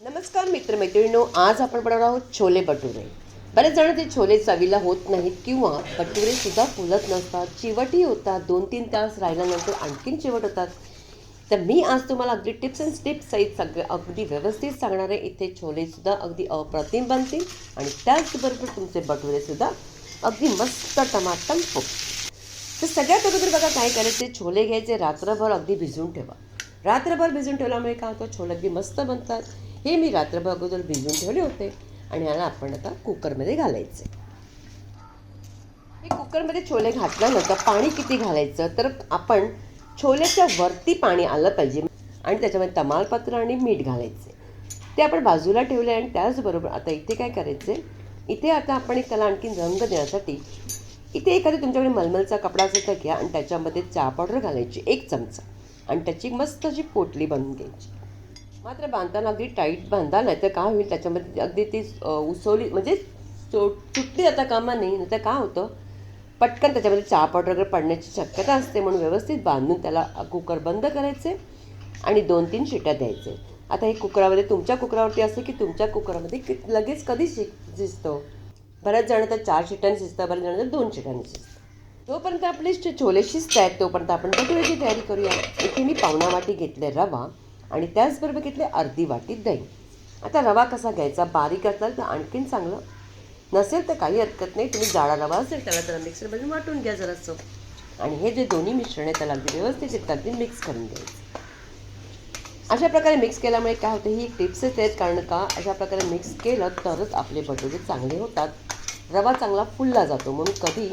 नमस्कार मित्रमैत्रिणींनो आज आपण बनवणार आहोत छोले भटुरे. बरेच जण ते छोले चवीला होत नाहीत किंवा भटुरे सुद्धा फुलत नसतात चिवटही होतात दोन तीन तास राहिल्यानंतर आणखीन चिवट होतात. तर मी आज तुम्हाला अगदी टिप्स अँड स्टिप्स सहित सगळे अगदी व्यवस्थित सांगणार आहे. इथे छोलेसुद्धा अगदी अप्रतिम बनतील आणि त्याचबरोबर तुमचे भटुरेसुद्धा अगदी मस्त टमाटम फुक तर सगळ्यात अगोदर बघा काय करायचे छोले घ्यायचे रात्रभर अगदी भिजवून ठेवा. रात्रभर भिजून ठेवल्यामुळे काय होतं? छोले अगदी मस्त बनतात. हे मी रात्रभर अगोदर भिजून ठेवले होते आणि याला आपण आता कुकरमध्ये घालायचे. हे कुकरमध्ये छोले घातल्यानंतर पाणी किती घालायचं तर आपण छोल्याच्या वरती पाणी आलं पाहिजे आणि त्याच्यामध्ये तमालपत्र आणि मीठ घालायचे. ते आपण बाजूला ठेवले आणि त्याचबरोबर आता इथे काय करायचे इथे आता आपण एक त्याला आणखी रंग देण्यासाठी इथे एखादी तुमच्याकडे मलमलचा कपडा असेल तर घ्या आणि त्याच्यामध्ये चहा पावडर घालायची एक चमचा आणि त्याची मस्त अशी पोटली बनवून घ्यायची. मात्र बांधताना अगदी टाईट बांधा नाही तर काय होईल त्याच्यामध्ये अगदी ती उसवली म्हणजे चो तुटली जाता कामा नाही नाही तर काय होतं? पटकन त्याच्यामध्ये चहा पावडर वगैरे पडण्याची शक्यता असते म्हणून व्यवस्थित बांधून त्याला कुकर बंद करायचे आणि दोन तीन शिट्या द्यायचे. आता हे कुकरामध्ये तुमच्या कुकरावरती असते की तुमच्या कुकरामध्ये कि लगेच कधी शिक शिजतो? बऱ्याच जण तर चार शिट्यांनी शिजतं बऱ्याच जण तर दोन शिट्यांनी शिजतं तोपर्यंत आपले छोले शिजत आहेत तोपर्यंत आपण भटुऱ्याची तयारी करूया. इथे मी पावणा वाटी घेतले रवा. आणि त्याचबरोबर घेतले अर्धी वाटी दही. आता रवा कसा घ्यायचा? बारीक असाल तर आणखीन चांगलं. नसेल तर काही हरकत नाही. तुम्ही जाडा रवा असेल त्याला त्याला मिक्सरमध्ये वाटून घ्या जरासं. आणि हे जे दोन्ही मिश्रण आहे त्याला अगदी व्यवस्थित एकदा अगदी मिक्स करून द्यायचं अशा प्रकारे मिक्स केल्यामुळे काय होतं? ही टिप्सच आहेत. कारण का? अशा प्रकारे मिक्स केलं तरच आपले भटुरे चांगले होतात. रवा चांगला फुलला जातो. म्हणून कधी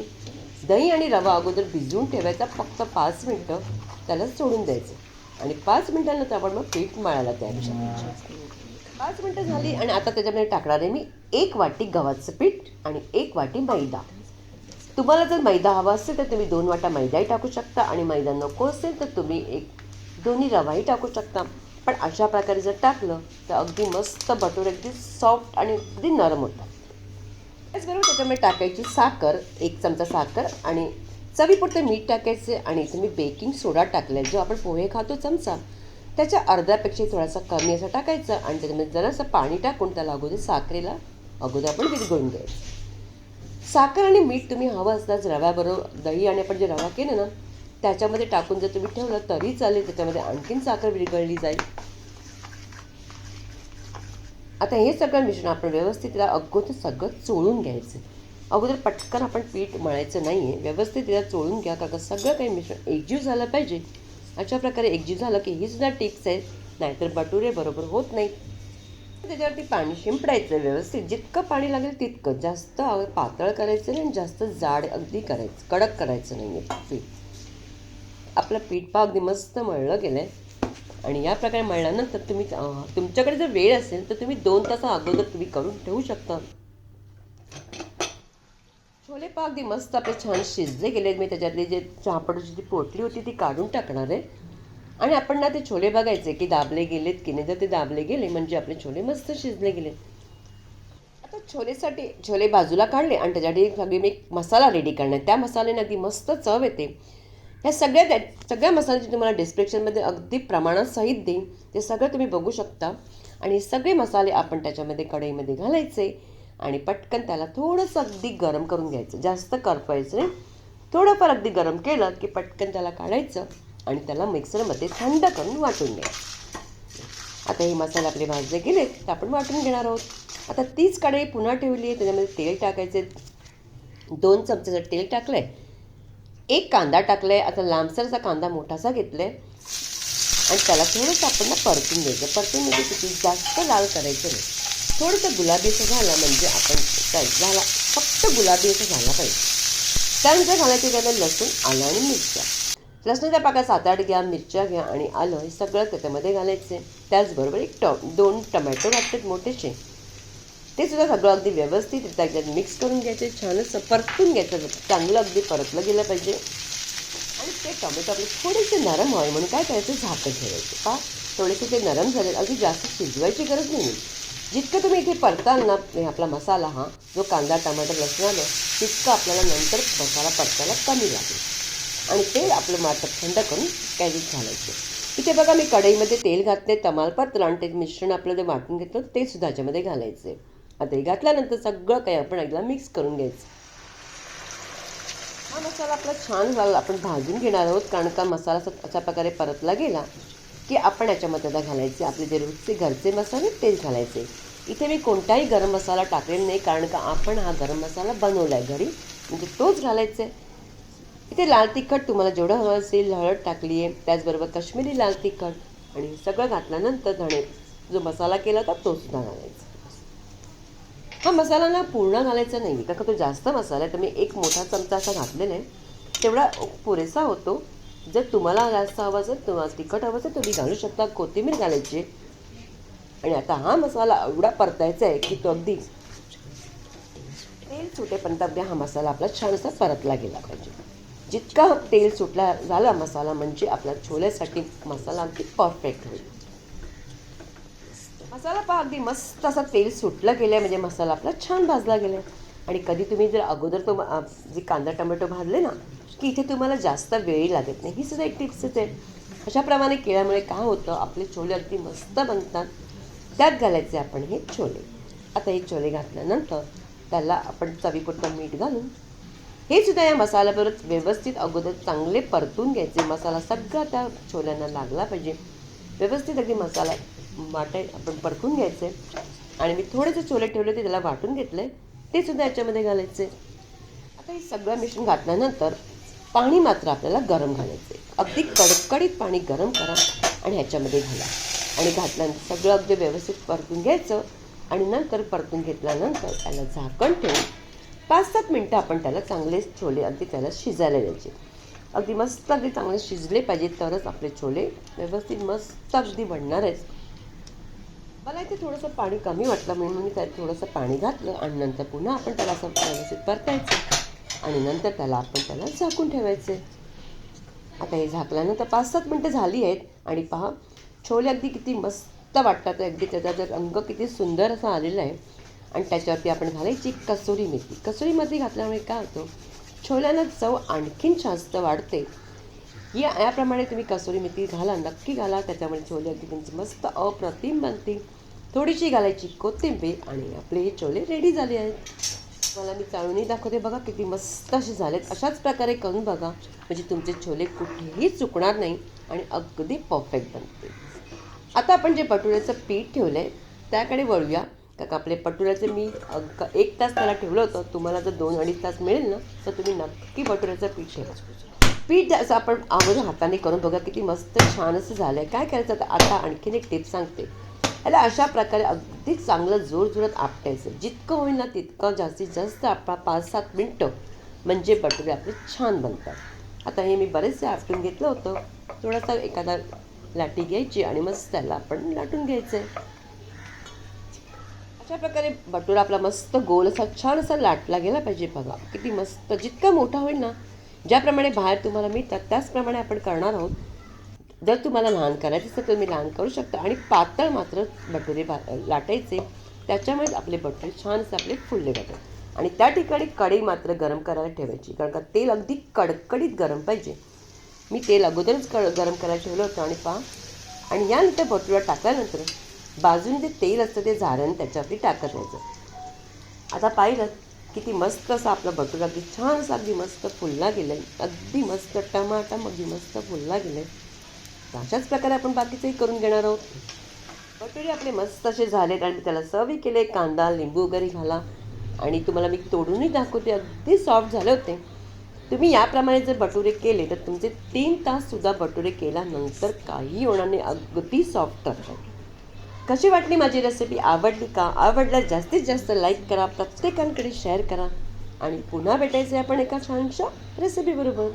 दही आणि रवा अगोदर भिजवून ठेवायचा. फक्त पाच मिनटं त्याला सोडून द्यायचं. आणि पाच मिनटानंतर आपण मग पीठ मळायला तयार पाच मिनटं झाली आणि आता त्याच्यामध्ये टाकणार आहे मी एक वाटी गव्हाचं पीठ आणि एक वाटी मैदा. तुम्हाला जर मैदा हवा असेल तर तुम्ही दोन वाटा मैदाही टाकू शकता आणि मैदा नको असेल तर तुम्ही एक दोन्ही रवाही टाकू शकता. पण अशा प्रकारे जर टाकलं तर अगदी मस्त भटूर अगदी सॉफ्ट आणि अगदी नरम होतात त्याचबरोबर त्याच्यामध्ये टाकायची साखर एक चमचा साखर आणि चवीपुरते मीठ टाकायचे आणि इथे मी बेकिंग सोडा टाकला जो आपण पोहे खातो चमचा त्याच्या अर्ध्यापेक्षा थोडासा कमी असा टाकायचं आणि त्याच्यामध्ये जरासं पाणी टाकून त्याला अगोदर साखरेला अगोदर आपण विरघळून घ्यायचं. साखर आणि मीठ तुम्ही हवं असताच रव्याबरोबर दही आणि आपण जे रवा केलं ना त्याच्यामध्ये टाकून जर तुम्ही ठेवलं तरी चालेल त्याच्यामध्ये आणखीन साखर विरघळली जाईल. आता हे सगळं मिश्रण आपण व्यवस्थित त्याला अगोदर सगळं चोळून घ्यायचं. अगोदर पटकन आपण पीठ मळायचं नाही आहे व्यवस्थित त्याला चोळून घ्या. कारण का सगळं काही मिश्रण एकजीव झालं पाहिजे. अशा प्रकारे एकजीव झालं की ही सुद्धा टिप्स आहेत. नाहीतर बटुरे बरोबर होत नाहीत. त्याच्यावरती पाणी शिंपडायचं. व्यवस्थित जितकं पाणी लागेल तितकं जास्त पातळ करायचं नाही आणि जास्त जाड अगदी करायचं. कडक करायचं नाही आहे पीठ. आपलं पीठ पा अगदी मस्त मळलं गेलं आहे आणि या प्रकारे मळल्यानंतर तुम्ही तुमच्याकडे जर वेळ असेल तर तुम्ही दोन तासा अगोदर तुम्ही करून ठेवू शकता. छोले पाक अगदी मस्त आपले छान शिजले गेले मी त्याच्यातली जे चहापडूची जी पोटली होती ती काढून टाकणार आहे. आणि आपण ना ते छोले बघायचे की दाबले गेलेत की नाही. जर ते दाबले गेले म्हणजे आपले छोले मस्त शिजले गेले. आता छोलेसाठी छोले बाजूला काढले आणि त्याच्यासाठी सगळी मी मसाला रेडी करणार. त्या मसाल्याने अगदी मस्त चव येते. ह्या सगळ्या त्या सगळ्या मसाल्याची तुम्हाला डिस्क्रिप्शनमध्ये अगदी प्रमाणात सहित देईन. ते सगळं तुम्ही बघू शकता. आणि सगळे मसाले आपण त्याच्यामध्ये कढईमध्ये घालायचे. आणि पटकन त्याला थोडंसं अगदी गरम करून घ्यायचं. जास्त करपायचं नाही. थोडंफार अगदी गरम केलं की पटकन त्याला काढायचं आणि त्याला मिक्सरमध्ये थंड करून वाटून घ्यायचं. आता हे मसाले आपले भाजले गेले तर आपण वाटून घेणार आहोत. आता तीच कढई पुन्हा ठेवली आहे त्याच्यामध्ये तेल टाकायचे दोन चमच्याचं तेल टाकलं आहे एक कांदा टाकला आहे आता लांबसरचा कांदा मोठासा घेतला आहे आणि त्याला थोडंसं आपण ना परतून घ्यायचं. परतून म्हणजे किती जास्त लाल करायचं नाही. थोडंसं गुलाबी असं झालं म्हणजे आपण काय झाला फक्त गुलाबी असं झाला पाहिजे. त्यानंतर घालायचं त्याला लसूण आलं आणि मिरच्या. लसणाच्या पाका सात आठ घ्या मिरच्या घ्या आणि आलं हे सगळं त्याच्यामध्ये घालायचे. त्याचबरोबर एक ट दोन टमॅटो घातलेत मोठेचे ते सुद्धा सगळं अगदी व्यवस्थित त्याच्यात मिक्स करून घ्यायचे छान असं परतून घ्यायचं चांगलं अगदी परतलं गेलं पाहिजे. आणि ते टोमॅटो आपले थोडेसे नरम व्हावे म्हणून काय करायचं झाकण ठेवायचं. का थोडेसे ते नरम झाले अगदी जास्त शिजवायची गरज नाही जितकं तुम्ही इथे परताना आपला मसाला हा जो कांदा टमाटर लसणानं तितकं आपल्याला नंतर मसाला परतायला कमी लागेल. आणि ते आपलं मात्र थंड करून कॅरीत घालायचं. इथे बघा मी कढईमध्ये तेल घातले तमालपत्र आणि ते मिश्रण आपलं जे वाटून घेतलं ते सुद्धा ह्याच्यामध्ये घालायचं. आता हे घातल्यानंतर सगळं काही आपण एकदा मिक्स करून घ्यायचं. हा मसाला आपला छान झाला. आपण भाजून घेणार आहोत कारण का मसाला असा अशा प्रकारे परतला गेला की आपण याच्यामध्ये आता घालायचे आपले जे रोजचे घरचे मसाले तेच घालायचे. इथे मी कोणताही गरम मसाला टाकलेला नाही कारण का आपण हा गरम मसाला बनवला आहे घरी म्हणजे तोच घालायचा आहे इथे लाल तिखट तुम्हाला जेवढं हवं असेल हळद टाकली आहे त्याचबरोबर काश्मीरी लाल तिखट आणि सगळं घातल्यानंतर धणे. जो मसाला केला होता तो सुद्धा घालायचा. हा मसाला ना पूर्ण घालायचा नाही कारण का तो जास्त मसाला आहे तर मी एक मोठा चमचा असा घातलेला आहे. तेवढा पुरेसा होतो. जर तुम्हाला जास्त हवं असेल तुम्हाला तिखट हवं असेल तुम्ही घालू शकता कोथिंबीर घालायची. आणि आता हा मसाला एवढा परतायचा आहे की तो अगदी तेल सुटेपर्यंत अगदी हा मसाला आपला छान असा परतला गेला पाहिजे. जितका तेल सुटला झाला मसाला म्हणजे आपल्या छोल्यासाठी मसाला अगदी परफेक्ट होईल. मसाला पहा अगदी मस्त असा तेल सुटलं गेलं म्हणजे मसाला आपला छान भाजला गेला आणि कधी तुम्ही जर अगोदर तो जे कांदा टोमॅटो भाजले ना की इथे तुम्हाला जास्त वेळही लागत नाही. ही सुद्धा एक टिप्सच आहे. अशाप्रमाणे केळ्यामुळे काय होतं? आपले छोले अगदी मस्त बनतात. त्यात घालायचे आपण हे छोले. आता हे छोले घातल्यानंतर त्याला आपण चवीपुरतं मीठ घालून हे सुद्धा या मसाल्याबरोबर व्यवस्थित अगोदर चांगले परतून घ्यायचे. मसाला सगळा त्या छोल्यांना लागला पाहिजे. व्यवस्थित अगदी मसाला वाटे आपण परतून घ्यायचे. आणि मी थोडेसे छोले ठेवले होते त्याला वाटून घेतले. ते सुद्धा याच्यामध्ये घालायचे. आता हे सगळं मिश्रण घातल्यानंतर पाणी मात्र आपल्याला गरम घालायचे अगदी कडकडीत पाणी गरम करा आणि ह्याच्यामध्ये घाला. आणि घातल्यानंतर सगळं अगदी व्यवस्थित परतून घ्यायचं आणि नंतर परतून घेतल्यानंतर त्याला झाकण ठेवून पाच सात मिनटं आपण त्याला चांगले छोले अगदी त्याला शिजायला द्यायचे. अगदी मस्त अगदी चांगले शिजले पाहिजे तरच आपले छोले व्यवस्थित मस्त अगदी बनणार आहेत. मला इथे थोडंसं पाणी कमी वाटलं म्हणून मी त्यात थोडंसं पाणी घातलं आणि नंतर पुन्हा आपण त्याला असं व्यवस्थित परतायचं. आणि नंतर त्याला आपण त्याला झाकून ठेवायचे. आता हे झाकल्यानंतर पाच सात मिनटं झाली आहेत आणि पहा छोले अगदी किती मस्त वाटतात. अगदी त्याचा जर रंग किती सुंदर असा आलेला आहे. आणि त्याच्यावरती आपण घालायची कसुरी मेथी. कसुरी मेथी घातल्यामुळे काय होतं? छोल्याला चव आणखीन जास्त वाढते. या याप्रमाणे तुम्ही कसुरी मेथी घाला नक्की घाला. त्याच्यामुळे छोले अगदी तुमचे मस्त अप्रतिम बनतील. थोडीशी घालायची कोथिंबीर आणि आपले हे छोले रेडी झाले आहेत. मला मी चाळूनही दाखवते बघा किती मस्त असे झालेत. अशाच प्रकारे करून बघा. म्हणजे तुमचे छोले कुठेही चुकणार नाही आणि अगदी परफेक्ट बनते आता आपण जे पटुऱ्याचं पीठ ठेवलं आहे त्याकडे वळूया. का आपले पटुऱ्याचं मी अग एक तास त्याला ठेवलं होतं. तुम्हाला जर दोन अडीच तास मिळेल ना तर तुम्ही नक्की पटुऱ्याचं पीठ ठेवा. पीठ असं आपण अगोदर हाताने करून बघा किती मस्त छान असं झालं आहे काय करायचं आता? आता आणखीन एक टिप सांगते. याला अशा प्रकारे अगदी चांगलं जोरजोरात आपटायचं. जितकं होईल ना तितकं जास्तीत जास्त आपला पाच सात मिनटं म्हणजे बटुरे आपले छान बनतात. आता हे मी बरेचसे आपटून घेतलं होतं. थोडासा एखादा लाटी घ्यायची आणि मस्त त्याला आपण लाटून घ्यायचं आहे अशा प्रकारे बटुरा आपला मस्त गोल असा छान असा लाटला गेला पाहिजे बघा. किती मस्त जितका मोठा होईल ना ज्याप्रमाणे बाहेर तुम्हाला मिळतात त्याचप्रमाणे आपण करणार आहोत. जर तुम्हाला लहान करायचं असेल तर तुम्ही लहान करू शकता. आणि पातळ मात्र भटुरे बा लाटायचे. त्याच्यामुळेच आपले बटुरे छान असे आपले फुलले जातात. आणि त्या ठिकाणी कढई मात्र गरम करायला ठेवायची. कारण का तेल अगदी कडकडीत गरम पाहिजे. मी तेल अगोदरच क गरम करायला ठेवलं होतं आणि पहा. आणि यानंतर बटुरा टाकल्यानंतर बाजूने जे तेल असतं ते झाऱ्यानं त्याच्यावरती टाकत राहायचं. आता पाहिलं किती मस्त असं आपला बटुरा अगदी छानसं अगदी मस्त फुलला गेलं आहे अगदी मस्त टमाटम अगदी मस्त फुलला गेलं आहे अशाच प्रकारे आपण बाकीचंही करून घेणार आहोत. बटुरे आपले मस्त असे झालेत आणि मी त्याला सर्वही केले कांदा लिंबू वगैरे घाला. आणि तुम्हाला मी तोडूनही दाखवते अगदी सॉफ्ट झाले होते. तुम्ही याप्रमाणे जर बटुरे केले तर तुमचे तीन ताससुद्धा बटुरे केल्यानंतर काही होणार नाही अगदी सॉफ्ट राहतात कशी वाटली माझी रेसिपी आवडली का? आवडल्यास जास्तीत जास्त लाईक करा प्रत्येकांकडे शेअर करा. आणि पुन्हा भेटायचे आपण एका छानशा रेसिपीबरोबर